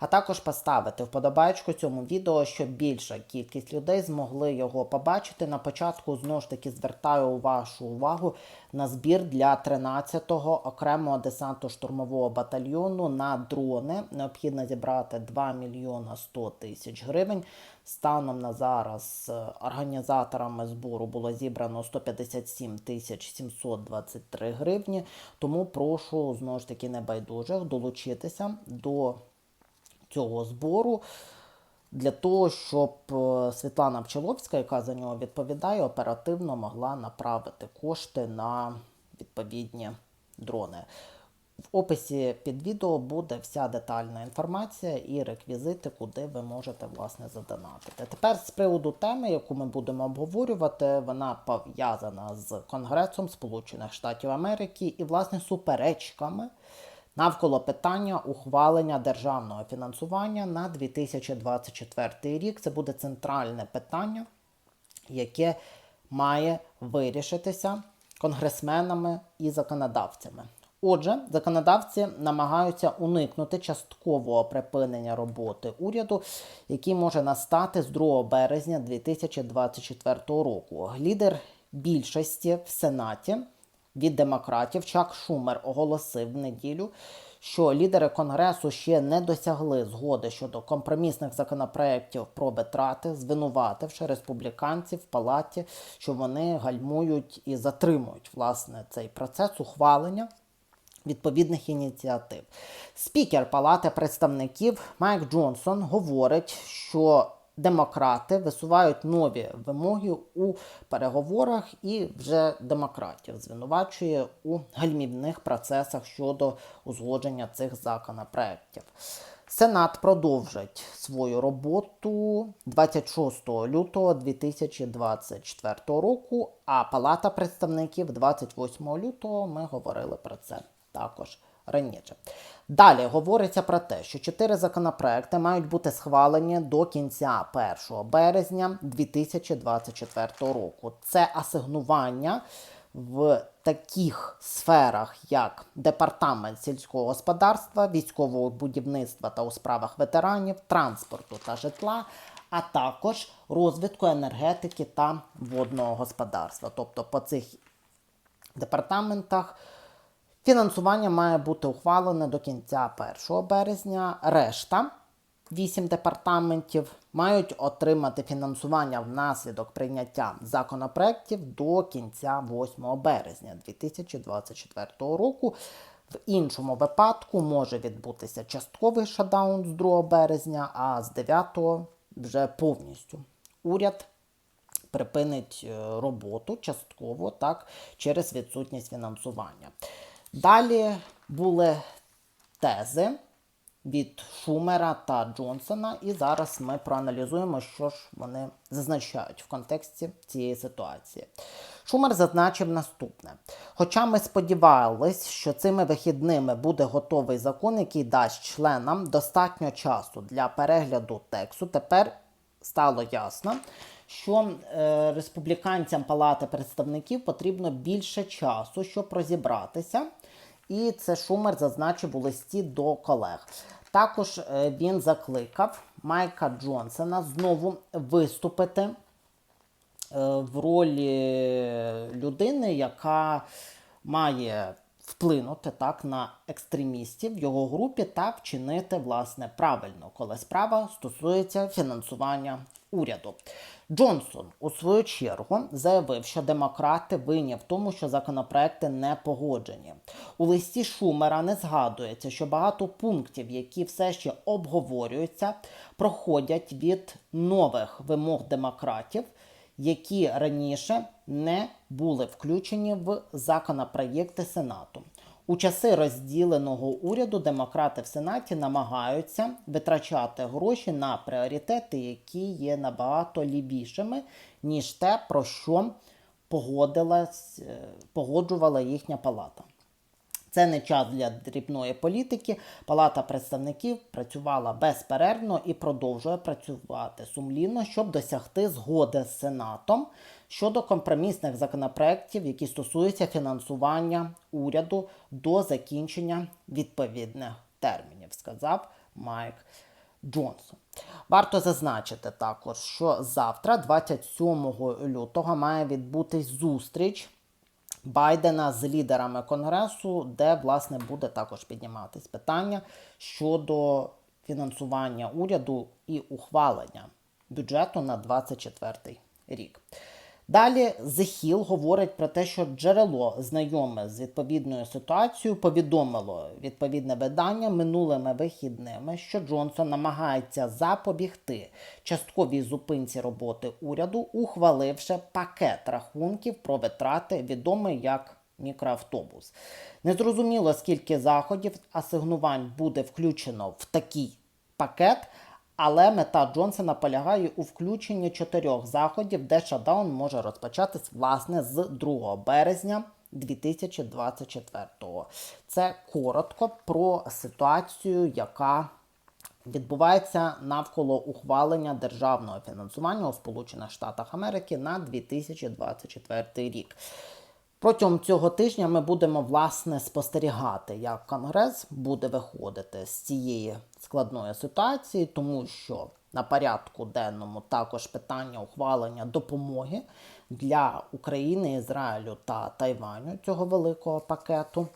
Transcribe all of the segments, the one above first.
а також поставити вподобайку цьому відео, щоб більша кількість людей змогли його побачити. На початку знову ж таки звертаю вашу увагу на збір для 13-го окремого десантно-штурмового батальйону на дрони. Необхідно зібрати 2 мільйона 100 тисяч гривень. Станом на зараз е, організаторами збору було зібрано 157 тисяч 723 гривні. Тому прошу знову ж таки небайдужих долучитися до цього збору для того, щоб е, Світлана Пчеловська, яка за нього відповідає, оперативно могла направити кошти на відповідні дрони. В описі під відео буде вся детальна інформація і реквізити, куди ви можете власне задонатити. Тепер з приводу теми, яку ми будемо обговорювати, вона пов'язана з Конгресом Сполучених Штатів Америки і власне суперечками навколо питання ухвалення державного фінансування на 2024 рік. Це буде центральне питання, яке має вирішитися конгресменами і законодавцями. Отже, законодавці намагаються уникнути часткового припинення роботи уряду, який може настати з 2 березня 2024 року. Лідер більшості в Сенаті від демократів Чак Шумер оголосив в неділю, що лідери конгресу ще не досягли згоди щодо компромісних законопроєктів про витрати, звинувативши республіканців в палаті, що вони гальмують і затримують власне цей процес ухвалення відповідних ініціатив. Спікер Палати представників Майк Джонсон говорить, що демократи висувають нові вимоги у переговорах і вже демократів звинувачує у гальмівних процесах щодо узгодження цих законопроєктів. Сенат продовжить свою роботу 26 лютого 2024 року, а Палата представників 28 лютого ми говорили про це також раніше. Далі говориться про те, що чотири законопроекти мають бути схвалені до кінця 1 березня 2024 року. Це асигнування в таких сферах, як департамент сільського господарства, військового будівництва та у справах ветеранів, транспорту та житла. А також розвитку енергетики та водного господарства. Тобто по цих департаментах Фінансування має бути ухвалене до кінця 1 березня. Решта 8 департаментів мають отримати фінансування внаслідок прийняття законопроєктів до кінця 8 березня 2024 року. В іншому випадку може відбутися частковий шатдаун з 2 березня, а з 9 вже повністю уряд припинить е, роботу частково так, через відсутність фінансування. Далі були тези від Шумера та Джонсона, і зараз ми проаналізуємо, що ж вони зазначають в контексті цієї ситуації. Шумер зазначив наступне: хоча ми сподівались, що цими вихідними буде готовий закон, який дасть членам достатньо часу для перегляду тексту, тепер стало ясно, що е, республіканцям Палати представників потрібно більше часу, щоб розібратися. І це Шумер зазначив у листі до колег. Також е, він закликав Майка Джонсона знову виступити е, в ролі людини, яка має вплинути так на екстремістів в його групі та вчинити власне правильно, коли справа стосується фінансування уряду. Джонсон у свою чергу заявив, що демократи винні в тому, що законопроекти не погоджені. У листі Шумера не згадується, що багато пунктів, які все ще обговорюються, проходять від нових вимог демократів, які раніше не були включені в законопроєкти Сенату. У часи розділеного уряду демократи в Сенаті намагаються витрачати гроші на пріоритети, які є набагато лівішими, ніж те, про що погодилась, е, погоджувала їхня палата. Це не час для дрібної політики. Палата представників працювала безперервно і продовжує працювати сумлінно, щоб досягти згоди з Сенатом щодо компромісних законопроєктів, які стосуються фінансування уряду до закінчення відповідних термінів, сказав Майк Джонсон. Варто зазначити також, що завтра, 27 лютого, має відбутись зустріч. Байдена з лідерами конгресу, де власне буде також підніматись питання щодо фінансування уряду і ухвалення бюджету на 24 рік. Далі Hill говорить про те, що джерело знайоме з відповідною ситуацією повідомило відповідне видання минулими вихідними, що Джонсон намагається запобігти частковій зупинці роботи уряду, ухваливши пакет рахунків про витрати, відомий як мікроавтобус. Незрозуміло, скільки заходів асигнувань буде включено в такий пакет. Але мета Джонсона полягає у включенні чотирьох заходів, де шатдаун може розпочатись власне з 2 березня 2024-го. Це коротко про ситуацію, яка відбувається навколо ухвалення державного фінансування у Сполучених Штатах Америки на 2024 рік. Протягом цього тижня ми будемо власне спостерігати, як Конгрес буде виходити з цієї складної ситуації, тому що на порядку денному також питання ухвалення допомоги для України, Ізраїлю та Тайваню цього великого пакету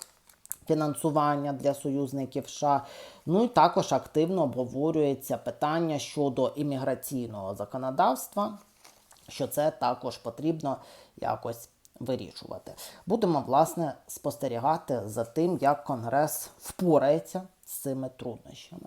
фінансування для союзників США. Ну і також активно обговорюється питання щодо імміграційного законодавства, що це також потрібно якось вирішувати. Будемо, власне, спостерігати за тим, як Конгрес впорається з цими труднощами.